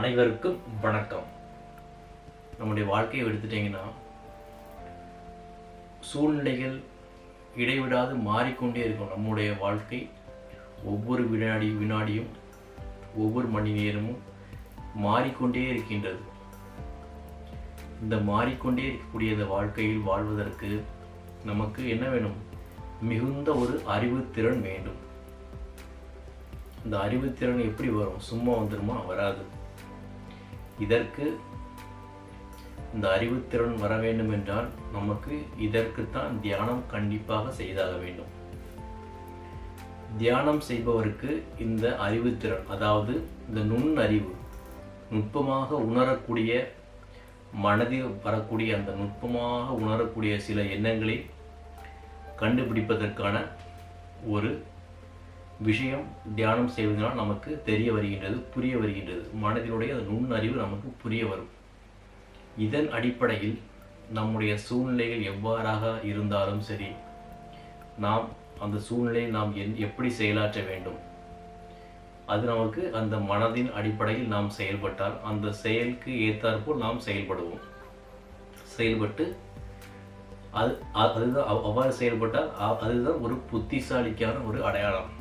அனைவருக்கும் வணக்கம். நம்முடைய வாழ்க்கையை எடுத்துட்டிங்கன்னா சூழ்நிலைகள் இடைவிடாது மாறிக்கொண்டே இருக்கும். நம்முடைய வாழ்க்கை ஒவ்வொரு வினாடி வினாடியும் ஒவ்வொரு மணி நேரமும் மாறிக்கொண்டே இருக்கின்றது. இந்த மாறிக்கொண்டே இருக்கக்கூடிய இந்த வாழ்க்கையில் வாழ்வதற்கு நமக்கு என்ன வேணும்? மிகுந்த ஒரு அறிவுத்திறன் வேண்டும். இந்த அறிவுத்திறன் எப்படி வரும்? சும்மா வந்துருமா? வராது. இதற்கு இந்த அறிவுத்திறன் வர வேண்டும் என்றால் நமக்கு இதற்குத்தான் தியானம் கண்டிப்பாக செய்தாக வேண்டும். தியானம் செய்பவருக்கு இந்த அறிவுத்திறன் அதாவது இந்த நுண்ணறிவு நுட்பமாக உணரக்கூடிய மனதில் வரக்கூடிய அந்த நுட்பமாக உணரக்கூடிய சில எண்ணங்களை கண்டுபிடிப்பதற்கான ஒரு விஷயம் தியானம் செய்வதனால் நமக்கு தெரிய வருகின்றது புரிய வருகின்றது. மனதினுடைய அந்த நுண்ணறிவு நமக்கு புரிய வரும். இதன் அடிப்படையில் நம்முடைய சூழ்நிலைகள் எவ்வாறாக இருந்தாலும் சரி நாம் அந்த சூழ்நிலையை நாம் என் எப்படி செயலாற்ற வேண்டும்? அது நமக்கு அந்த மனதின் அடிப்படையில் நாம் செயல்பட்டால் அந்த செயலுக்கு ஏற்றாற்போல் நாம் செயல்படுவோம். செயல்பட்டு அது அதுதான் அவ்- அவ்வாறு செயல்பட்டால் அ- அதுதான் ஒரு புத்திசாலிக்கான ஒரு அடையாளம்.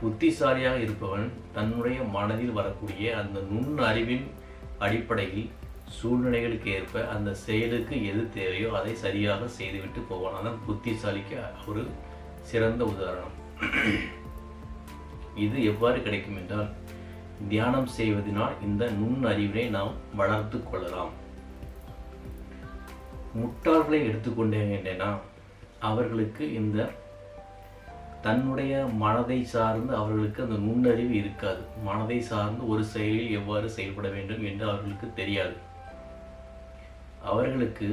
புத்திசாலியாக இருப்பவன் தன்னுடைய மனதில் வரக்கூடிய அந்த நுண் அறிவின் அடிப்படையில் சூழ்நிலைகளுக்கு ஏற்ப அந்த செயலுக்கு எது தேவையோ அதை சரியாக செய்துவிட்டு போவான். அதான் புத்திசாலிக்கு ஒரு சிறந்த உதாரணம். இது எவ்வாறு கிடைக்கும் என்றால் தியானம் செய்வதனால் இந்த நுண் அறிவினை நாம் வளர்த்து கொள்ளலாம். முட்டாள்களை எடுத்துக்கொண்டேன்னா அவர்களுக்கு இந்த தன்னுடைய மனதை சார்ந்து அவர்களுக்கு அந்த நுண்ணறிவு இருக்காது. மனதை சார்ந்து ஒரு செயலில் எவ்வாறு செயல்பட வேண்டும் என்று அவர்களுக்கு தெரியாது. அவர்களுக்கு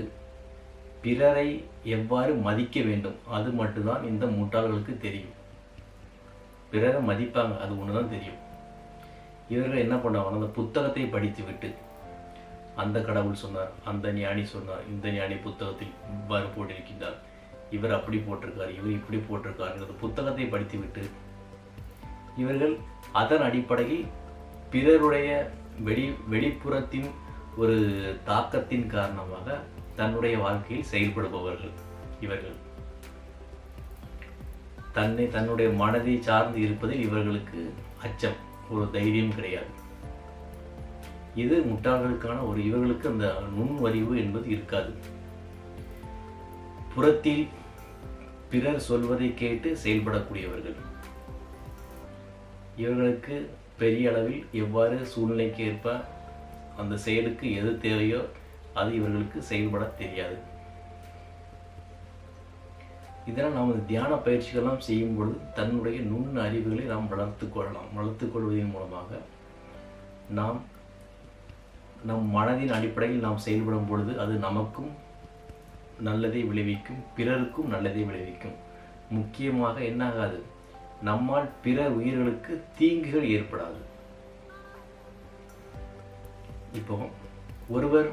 பிறரை எவ்வாறு மதிக்க வேண்டும்? அது மட்டும்தான் இந்த முட்டாள்களுக்கு தெரியும். பிறரை மதிப்பாங்க அது ஒன்று தான் தெரியும். இவர்கள் என்ன பண்ணுவாங்க அந்த புத்தகத்தை படித்து விட்டு அந்த கடவுள் சொன்னார் அந்த ஞானி சொன்னார் இந்த ஞானி புத்தகத்தில் இவ்வாறு போட்டிருக்கின்றார். இவர் அப்படி போட்டிருக்கார் இவர் இப்படி போட்டிருக்காருங்கிறது புத்தகத்தை படித்துவிட்டு இவர்கள் அதன் அடிப்படையில் பிறருடைய வெளி வெளிப்புறத்தின் ஒரு தாக்கத்தின் காரணமாக தன்னுடைய வாழ்க்கையில் செயல்படுபவர்கள் இவர்கள். தன்னை தன்னுடைய மனதை சார்ந்து இருப்பதில் இவர்களுக்கு அச்சம் ஒரு தைரியம் கிடையாது. இது முட்டாள்களுக்கான ஒரு இவர்களுக்கு அந்த நுண்வறிவு என்பது இருக்காது. புறத்தில் பிறர் சொல்வதை கேட்டு செயல்படக்கூடியவர்கள். இவர்களுக்கு பெரிய அளவில் எவ்வாறு சூழ்நிலைக்கு ஏற்ப அந்த செயலுக்கு எது தேவையோ அது இவர்களுக்கு செயல்பட தெரியாது. இதனால் நாம் தியான பயிற்சிகள்லாம் செய்யும் பொழுது தன்னுடைய நுண் அறிவுகளை நாம் வளர்த்து கொள்ளலாம். வளர்த்து கொள்வதன் மூலமாக நாம் நம் மனதின் அடிப்படையில் நாம் செயல்படும் பொழுது அது நமக்கும் நல்லதை விளைவிக்கும் பிறருக்கும் நல்லதை விளைவிக்கும். முக்கியமாக என்னாகாது? நம்மால் பிற உயிர்களுக்கு தீங்குகள் ஏற்படாது. இப்போ ஒருவர்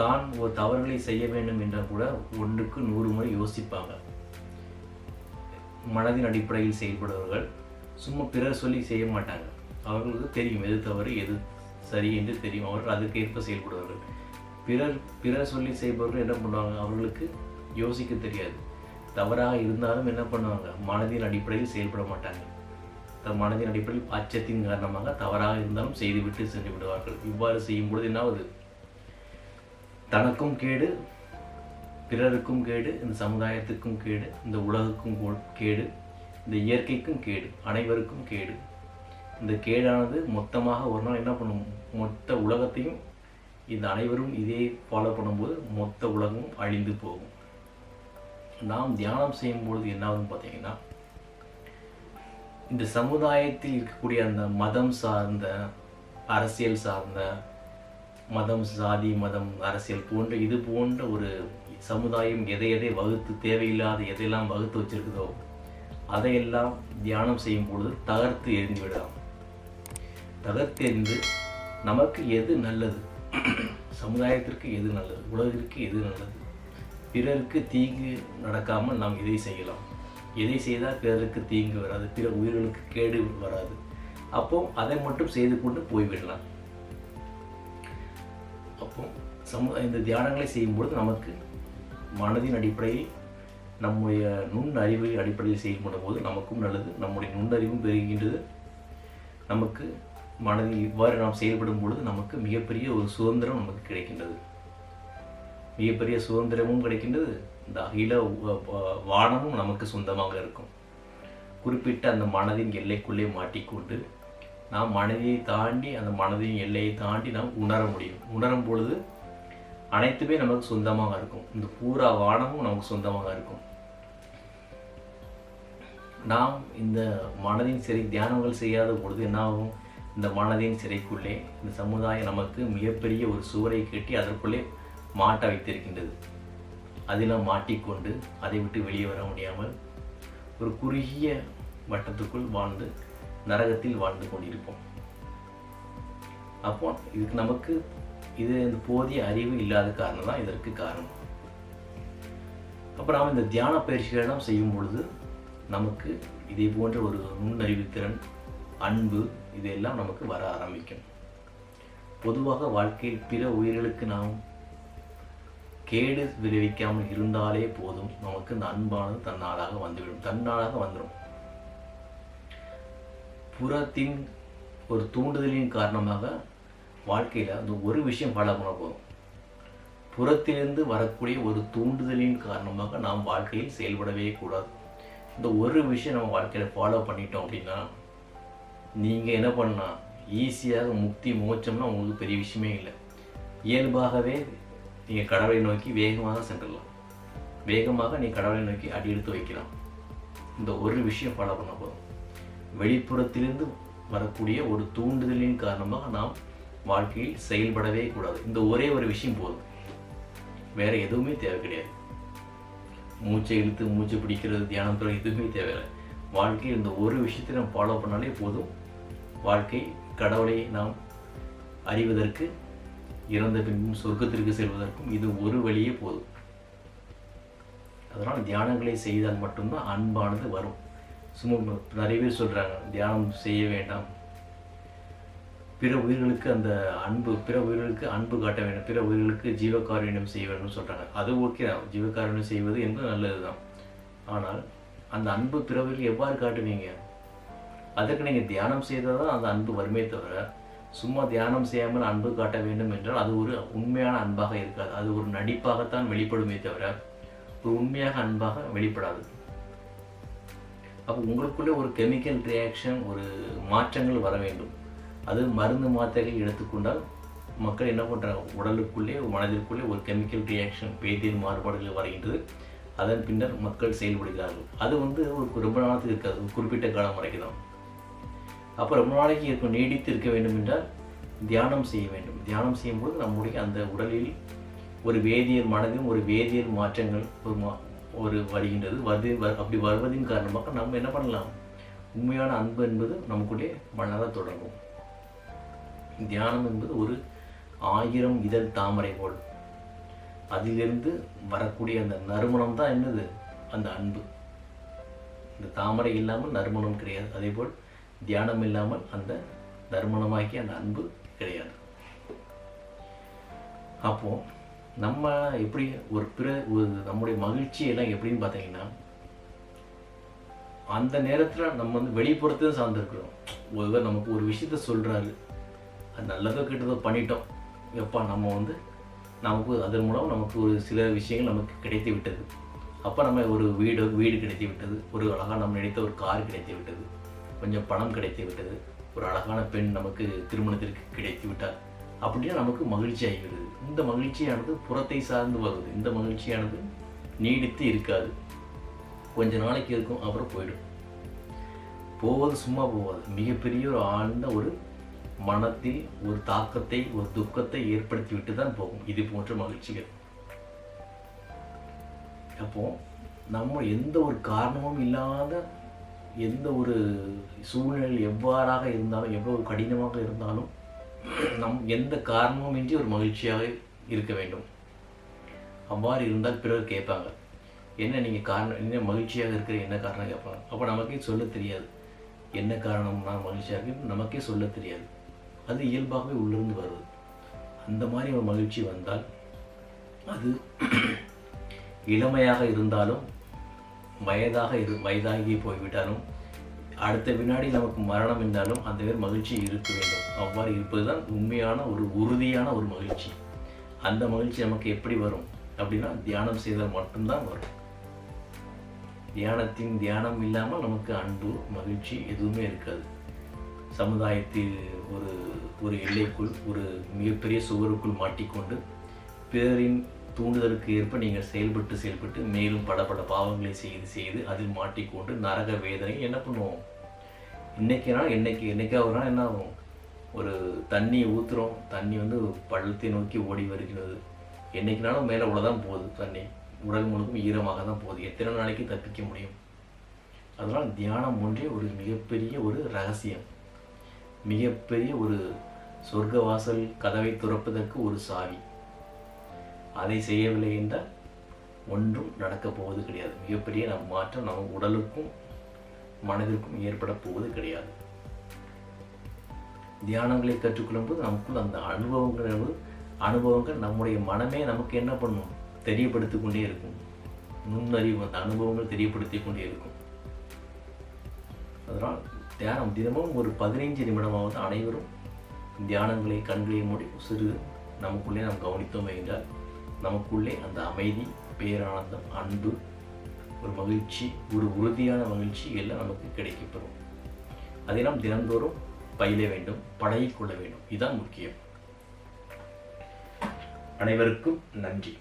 தான் ஒரு தவறுகளை செய்ய வேண்டும் என்றால் கூட ஒன்றுக்கு நூறு முறை யோசிப்பாங்க. மனதின் அடிப்படையில் செயல்படுபவர்கள் சும்மா பிறர் சொல்லி செய்ய மாட்டாங்க. அவர்களுக்கு தெரியும் எது தவறு எது சரி என்று தெரியும். அவர்கள் அதுக்கேற்ப செயல்படுவார்கள். பிறர் பிறர் சொல்லி செய்பவர்கள் என்ன பண்ணுவாங்க? அவர்களுக்கு யோசிக்க தெரியாது. தவறாக இருந்தாலும் என்ன பண்ணுவாங்க? மனதின் அடிப்படையில் செயல்பட மாட்டாங்க தன் மனதின் அடிப்படையில் அச்சத்தின் காரணமாக தவறாக இருந்தாலும் செய்துவிட்டு சென்று விடுவார்கள். இவ்வாறு செய்யும் பொழுது என்னாவது தனக்கும் கேடு பிறருக்கும் கேடு இந்த சமுதாயத்துக்கும் கேடு இந்த உலகுக்கும் கோ- கேடு இந்த இயற்கைக்கும் கேடு அனைவருக்கும் கேடு. இந்த கேடானது மொத்தமாக ஒரு நாள் என்ன பண்ணும்? மொத்த உலகத்தையும் இந்த அனைவரும் இதே ஃபாலோ பண்ணும்போது மொத்த உலகமும் அழிந்து போகும். நாம் தியானம் செய்யும் பொழுது என்னாகும் பார்த்தீங்கன்னா இந்த சமுதாயத்தில் இருக்கக்கூடிய அந்த மதம் சார்ந்த அரசியல் சார்ந்த மதம் சாதி மதம் அரசியல் போன்ற இது போன்ற ஒரு சமுதாயம் எதை எதை வகுத்து தேவையில்லாத எதையெல்லாம் வகுத்து வச்சிருக்குதோ அதையெல்லாம் தியானம் செய்யும் பொழுது தகர்த்து எரிந்து விடலாம். தகர்த்தெறிந்து நமக்கு எது நல்லது? சமுதாயத்திற்கு எது நல்லது? உலகிற்கு எது நல்லது? பிறருக்கு தீங்கு நடக்காமல் நாம் இதை செய்யலாம்? எதை செய்தால் பிறருக்கு தீங்கு வராது? பிற உயிர்களுக்கு கேடு வராது? அப்போ அதை மட்டும் செய்து கொண்டு போய்விடலாம் அப்போ சமு இந்த தியானங்களை செய்யும்பொழுது நமக்கு மனதின் அடிப்படையில் நம்முடைய நுண் அறிவை அடிப்படையில் செயல்படும் போது நமக்கும் நல்லது. நம்முடைய நுண்ணறிவும் பெருகின்றது நமக்கு மனதில் இவ்வாறு நாம் செயல்படும் பொழுது நமக்கு மிகப்பெரிய ஒரு சுதந்திரம் நமக்கு கிடைக்கின்றது. மிகப்பெரிய சுதந்திரமும் கிடைக்கின்றது. இந்த அகில வ- வானமும் நமக்கு சொந்தமாக இருக்கும். குறிப்பிட்ட அந்த மனதின் எல்லைக்குள்ளே மாட்டிக்கொண்டு நாம் மனதை தாண்டி அந்த மனதின் எல்லையை தாண்டி நாம் உணர முடியும். உணரும் பொழுது அனைத்துமே நமக்கு சொந்தமாக இருக்கும். இந்த பூரா வானமும் நமக்கு சொந்தமாக இருக்கும். நாம் இந்த மனதின் சரி தியானங்கள் செய்யாத பொழுது என்ன ஆகும் இந்த மனதின் சிறைக்குள்ளே இந்த சமுதாயம் நமக்கு மிகப்பெரிய ஒரு சுவரை கட்டி அதற்குள்ளே மாட்ட வைத்திருக்கின்றது. அதில் மாட்டிக்கொண்டு அதை விட்டு வெளியே வர முடியாமல் ஒரு குறுகிய வட்டத்துக்குள் வாழ்ந்து நரகத்தில் வாழ்ந்து கொண்டிருப்போம். அப்போ இதுக்கு நமக்கு இது இந்த போதிய அறிவு இல்லாத காரணம் தான் இதற்கு காரணம். அப்போ நாம் இந்த தியான பயிற்சிகளெல்லாம் செய்யும் பொழுது நமக்கு இதே போன்ற ஒரு நுண்ணறிவுத்திறன் அன்பு இதெல்லாம் நமக்கு வர ஆரம்பிக்கும். பொதுவாக வாழ்க்கையில் பிற உயிர்களுக்கு நாம் கேடு விளைவிக்காமல் இருந்தாலே போதும். நமக்கு இந்த அன்பானது தன்னாளாக வந்துவிடும். தன்னாளாக வந்துடும் புறத்தின் ஒரு தூண்டுதலின் காரணமாக வாழ்க்கையில் அந்த ஒரு விஷயம் ஃபாலோ பண்ண போதும். புறத்திலிருந்து வரக்கூடிய ஒரு தூண்டுதலின் காரணமாக நாம் வாழ்க்கையில் செயல்படவே கூடாது. இந்த ஒரு விஷயம் நம்ம வாழ்க்கையில் ஃபாலோ பண்ணிட்டோம் அப்படின்னா நீங்கள் என்ன பண்ணால் ஈஸியாக முக்தி மோச்சம்னா உங்களுக்கு பெரிய விஷயமே இல்லை. இயல்பாகவே நீங்கள் கடவுளை நோக்கி வேகமாக சென்றலாம். வேகமாக நீ கடவுளை நோக்கி அடி எடுத்து வைக்கலாம். இந்த ஒரு விஷயம் ஃபாலோ பண்ண போதும். வெளிப்புறத்திலிருந்து வரக்கூடிய ஒரு தூண்டுதலின் காரணமாக நாம் வாழ்க்கையில் செயல்படவே கூடாது. இந்த ஒரே ஒரு விஷயம் போதும். வேற எதுவுமே தேவை கிடையாது. மூச்சை இழுத்து மூச்சை பிடிக்கிறது தியானம் எதுவுமே தேவையில்லை. வாழ்க்கையில் இந்த ஒரு விஷயத்தை நம்ம ஃபாலோ பண்ணாலே போதும். வாழ்க்கை கடவுளை நாம் அறிவதற்கு இறந்த பின்பும் சொர்க்கத்திற்கு செல்வதற்கும் இது ஒரு வழியே போதும். அதனால் தியானங்களை செய்தால் மட்டும்தான் அன்பானது வரும். சும்மா நிறைய பேர் சொல்கிறாங்க தியானம் செய்ய வேண்டாம். பிற உயிர்களுக்கு அந்த அன்பு பிற உயிர்களுக்கு அன்பு காட்ட வேண்டும். பிற உயிர்களுக்கு ஜீவகாருண்யம் செய்ய வேண்டும்னு சொல்கிறாங்க அது ஓகே தான். ஜீவகாருண்யம் செய்வது என்பது நல்லது தான் ஆனால் அந்த அன்பு பிற எவ்வாறு காட்டுவீங்க? அதற்கு நீங்கள் தியானம் செய்தால் தான் அந்த அன்பு வருமே தவிர சும்மா தியானம் செய்யாமல் அன்பு காட்ட வேண்டும் என்றால் அது ஒரு உண்மையான அன்பாக இருக்காது. அது ஒரு நடிப்பாகத்தான் வெளிப்படுமே தவிர ஒரு உண்மையாக அன்பாக வெளிப்படாது. அப்போ உங்களுக்குள்ளே ஒரு கெமிக்கல் ரியாக்ஷன் ஒரு மாற்றங்கள் வர வேண்டும். அது மருந்து மாத்திரைகள் எடுத்துக்கொண்டால் மக்கள் என்ன பண்ணுறாங்க உடலுக்குள்ளே மனதிற்குள்ளே ஒரு கெமிக்கல் ரியாக்ஷன் வேதியியல் மாறுபாடுகள் வருகின்றது. அதன் பின்னர் மக்கள் செயல்படுகிறார்கள். அது வந்து ஒரு ரொம்ப நாளத்துக்கு இருக்காது. ஒரு குறிப்பிட்ட காலம் வரைக்கும் தான் அப்போ ரொம்ப நாளைக்கு இருக்கும் நீடித்து இருக்க வேண்டும் என்றால் தியானம் செய்ய வேண்டும். தியானம் செய்யும்போது நம்முடைய அந்த உடலில் ஒரு வேதியியல் மனதில் ஒரு வேதியியல் மாற்றங்கள் ஒரு மா ஒரு வருகின்றது. வருது வ- அப்படி வருவதின் காரணமாக நம்ம என்ன பண்ணலாம்? உண்மையான அன்பு என்பது நமக்குடைய மனதாக தொடங்கும். தியானம் என்பது ஒரு ஆயிரம் இதழ் தாமரை போல். அதிலிருந்து வரக்கூடிய அந்த நறுமணம் தான் என்னது? அந்த அன்பு. இந்த தாமரை இல்லாமல் நறுமணம் கிடையாது. அதே போல் தியானம் இல்லாமல் அந்த நறுமணமாக்கி அந்த அன்பு கிடையாது. அப்போ நம்ம எப்படி ஒரு பிற ஒரு நம்முடைய மகிழ்ச்சியெல்லாம் எப்படின்னு பார்த்தீங்கன்னா அந்த நேரத்தில் நம்ம வந்து வெளிப்புறத்தையும் சார்ந்திருக்கிறோம் ஒருவர் நமக்கு ஒரு விஷயத்த சொல்கிறாரு அது நல்லதோ கெட்டதோ பண்ணிட்டோம். எப்பா நம்ம வந்து நமக்கு அதன் மூலம் நமக்கு ஒரு சில விஷயங்கள் நமக்கு கிடைத்து விட்டது. அப்போ நம்ம ஒரு வீடு வீடு கிடைத்து விட்டது. ஒரு அழகாக நம்ம நினைத்த ஒரு கார் கிடைத்து விட்டது. கொஞ்சம் பணம் கிடைத்து விட்டது. ஒரு அழகான பெண் நமக்கு திருமணத்திற்கு கிடைத்து விட்டார் அப்படின்னா நமக்கு மகிழ்ச்சி ஆகிவிடுது இந்த மகிழ்ச்சியானது புறத்தை சார்ந்து வருது. இந்த மகிழ்ச்சியானது நீடித்து இருக்காது. கொஞ்ச நாளைக்கு இருக்கும் அப்புறம் போயிடும். போவது சும்மா போகாது மிகப்பெரிய ஒரு ஆழ்ந்த ஒரு மனத்தில் ஒரு தாக்கத்தை ஒரு துக்கத்தை ஏற்படுத்தி விட்டு தான் போகும். இது போன்ற மகிழ்ச்சிகள். அப்போ நம்ம எந்த ஒரு காரணமும் இல்லாத எந்த ஒரு சூழ்நிலை எவ்வாறாக இருந்தாலும் எவ்வளவு கடினமாக இருந்தாலும் நம் எந்த காரணமும் இன்றி ஒரு மகிழ்ச்சியாக இருக்க வேண்டும். அவ்வாறு இருந்தால் பிறர் கேட்பாங்க. என்ன நீங்கள் காரணம் என்ன மகிழ்ச்சியாக இருக்கிற என்ன காரணம் கேட்பாங்க? அப்போ நமக்கே சொல்ல தெரியாது. என்ன காரணம் நான் மகிழ்ச்சியாக இருக்கு நமக்கே சொல்ல தெரியாது. அது இயல்பாகவே உள்ளிருந்து வருவது அந்த மாதிரி ஒரு மகிழ்ச்சி வந்தால் அது இளமையாக இருந்தாலும் வயதாக இரு வயதாகி போய்விட்டாலும் அடுத்த வினாடி நமக்கு மரணம் என்றாலும் அந்த பேர் மகிழ்ச்சி இருக்க வேண்டும். அவ்வாறு இருப்பதுதான் உண்மையான ஒரு உறுதியான ஒரு மகிழ்ச்சி. அந்த மகிழ்ச்சி நமக்கு எப்படி வரும்? அப்படின்னா தியானம் செய்தால் மட்டும்தான் வரும். தியானத்தின் தியானம் இல்லாமல் நமக்கு அன்பு மகிழ்ச்சி எதுவுமே இருக்காது. சமுதாயத்தில் ஒரு ஒரு எல்லைக்குள் ஒரு மிகப்பெரிய சுவருக்குள் மாட்டிக்கொண்டு பிறரின் தூண்டுதலுக்கு ஏற்ப நீங்கள் செயல்பட்டு செயல்பட்டு மேலும் பல பல பாவங்களை செய்து செய்து அதில் மாட்டிக்கொண்டு நரக வேதனை என்ன பண்ணுவோம்? இன்னைக்குனா என்னைக்கு என்னைக்கா நாள் என்ன ஆகும்? ஒரு தண்ணியை ஊற்றுறோம் தண்ணி வந்து பள்ளத்தை நோக்கி ஓடி வருகிறது. என்னைக்குனாலும் மேலே உள்ளதான் போகுது தண்ணி. உடல் முழுக்கும் ஈரமாக தான் போகுது. எத்தனை நாளைக்கு தப்பிக்க முடியும்? அதனால் தியானம் ஒன்றே ஒரு மிகப்பெரிய ஒரு ரகசியம். மிகப்பெரிய ஒரு சொர்க்க வாசல் கதவை துறப்பதற்கு ஒரு சாவி. அதை செய்யவில்லை என்றால் ஒன்றும் நடக்கப் போவது கிடையாது. மிகப்பெரிய நம் மாற்றம் நம் உடலுக்கும் மனதிற்கும் ஏற்பட போவது கிடையாது. தியானங்களை கற்றுக்கொள்ளும் போது நமக்குள் அந்த அனுபவங்கள் அனுபவங்கள் நம்முடைய மனமே நமக்கு என்ன பண்ணும்? தெரியப்படுத்தி கொண்டே இருக்கும். நுண்ணறிவு அந்த அனுபவங்கள் தெரியப்படுத்தி கொண்டே இருக்கும். அதனால் தியானம் தினமும் ஒரு பதினைஞ்சு நிமிடமாவது அனைவரும் தியானங்களை கண்களை மூடி சிறு நமக்குள்ளே நாம் கவனித்தோம் என்றால் நமக்குள்ளே அந்த அமைதி பேரானந்தம் அன்பு ஒரு மகிழ்ச்சி ஒரு உறுதியான மகிழ்ச்சி எல்லாம் நமக்கு கிடைக்கப்பெறும். அதை நாம் தினந்தோறும் பயில வேண்டும் பழகிக்கொள்ள வேண்டும். இதுதான் முக்கியம். அனைவருக்கும் நன்றி.